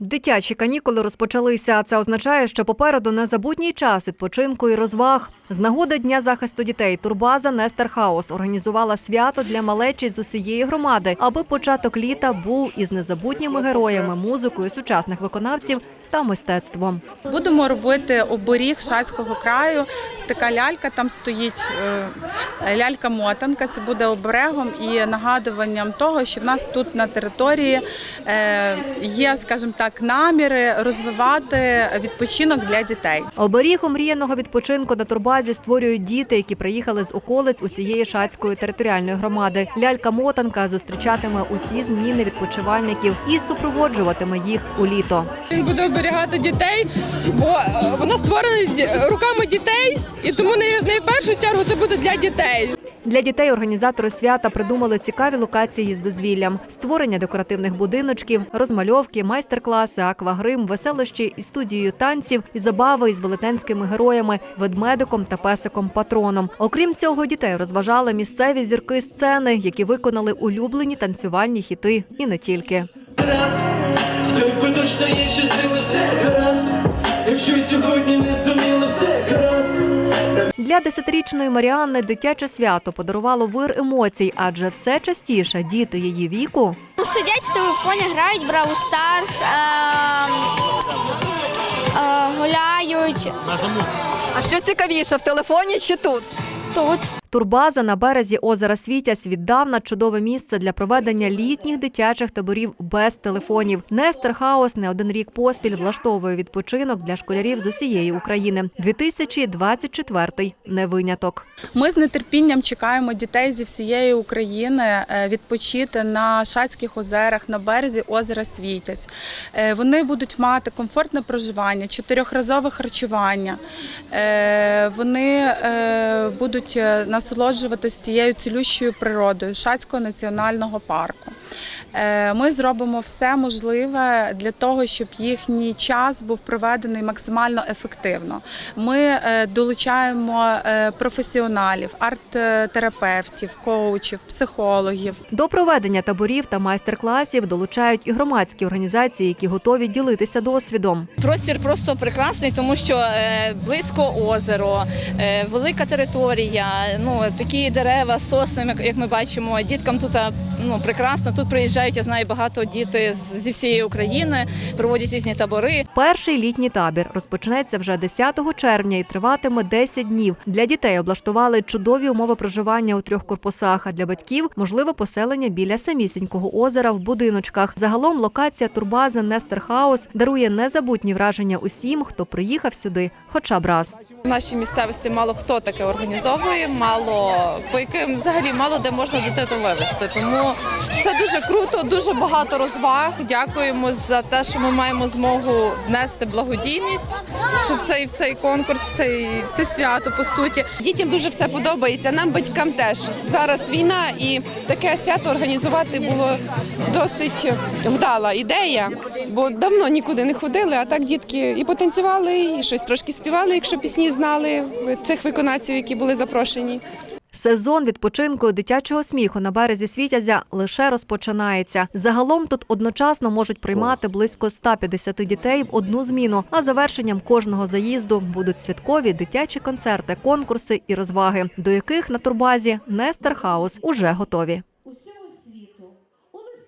Дитячі канікули розпочалися. Це означає, що попереду незабутній час відпочинку і розваг. З нагоди Дня захисту дітей турбаза Нестер Хаус організувала свято для малечі з усієї громади, аби початок літа був із незабутніми героями, музикою сучасних виконавців та мистецтвом. Будемо робити оберіг Шацького краю. Така лялька там стоїть е, лялька-мотанка. Це буде оберегом і нагадуванням того, що в нас тут на території е, є, скажімо так, наміри розвивати відпочинок для дітей. Оберіг омріяного відпочинку на турбазі створюють діти, які приїхали з околиць усієї шацької територіальної громади. Лялька-мотанка зустрічатиме усі зміни відпочивальників і супроводжуватиме їх у літо. Він буде оберігати дітей, бо е, вона створена руками дітей, і тому не, не в першу чергу це буде для дітей. Для дітей організатори свята придумали цікаві локації з дозвіллям: створення декоративних будиночків, розмальовки, майстер-класи, аквагрим, веселощі із студією танців і забави із велетенськими героями, ведмедиком та песиком патроном. Окрім цього, дітей розважали місцеві зірки сцени, які виконали улюблені танцювальні хіти, і не тільки. Тобі точно є ще сили, все гаразд Якщо сьогодні не зуміли, все гаразд Для десятирічної Маріанни дитяче свято подарувало вир емоцій, адже все частіше діти її віку Ну, Сидять в телефоні, грають Brawl Stars, ем, е, гуляють А що цікавіше в телефоні чи тут? тут. Турбаза на березі озера Світязь віддавна чудове місце для проведення літніх дитячих таборів без телефонів. Нестер Хаус не один рік поспіль влаштовує відпочинок для школярів з усієї України. 2024 – не виняток. Ми з нетерпінням чекаємо дітей зі всієї України е, відпочити на Шацьких озерах на березі озера Світязь. Е, Вони будуть мати комфортне проживання, чотирьохразове харчування. Е, Вони будуть е, насолоджуватися цією цілющою природою Шацького національного парку. Е, Ми зробимо все можливе для того, щоб їхній час був проведений максимально ефективно. Ми е, долучаємо е, професіоналів, арт-терапевтів, коучів, психологів. До проведення таборів та майстер-класів долучають і громадські організації, які готові ділитися досвідом. Простір просто прекрасний, тому що близько озеро, велика територія, ну такі дерева, сосни, як- як ми бачимо. Діткам тут ну прекрасно. Тут приїжджають, я знаю, багато діти зі всієї України, проводять різні табори. Перший літній табір розпочнеться вже 10 червня і триватиме 10 днів. Для дітей облаштували чудові умови проживання у трьох корпусах. А для батьків можливе поселення біля самісінького озера в будиночках. Загалом локація турбази Нестер Хаус дарує незабутні враження усім, хто приїхав сюди, хоча б раз. В нашій місцевості мало хто таке організовує, мало по яким взагалі мало де можна дитину вивезти. Тому це дуже круто, дуже багато розваг. Дякуємо за те, що ми маємо змогу внести благодійність в цей в цей конкурс, в цей в це свято по суті. Дітям дуже все подобається, нам батькам теж. Зараз війна і таке свято організувати було досить вдала ідея, бо давно нікуди не ходили, а так дітки і потанцювали, і щось трошки співали, якщо пісні знали цих виконавців, які були запрошені. Сезон відпочинку дитячого сміху на березі Світязя лише розпочинається. Загалом тут одночасно можуть приймати близько 150 дітей в одну зміну. А завершенням кожного заїзду будуть святкові дитячі концерти, конкурси і розваги, до яких на турбазі Нестер Хаус уже готові.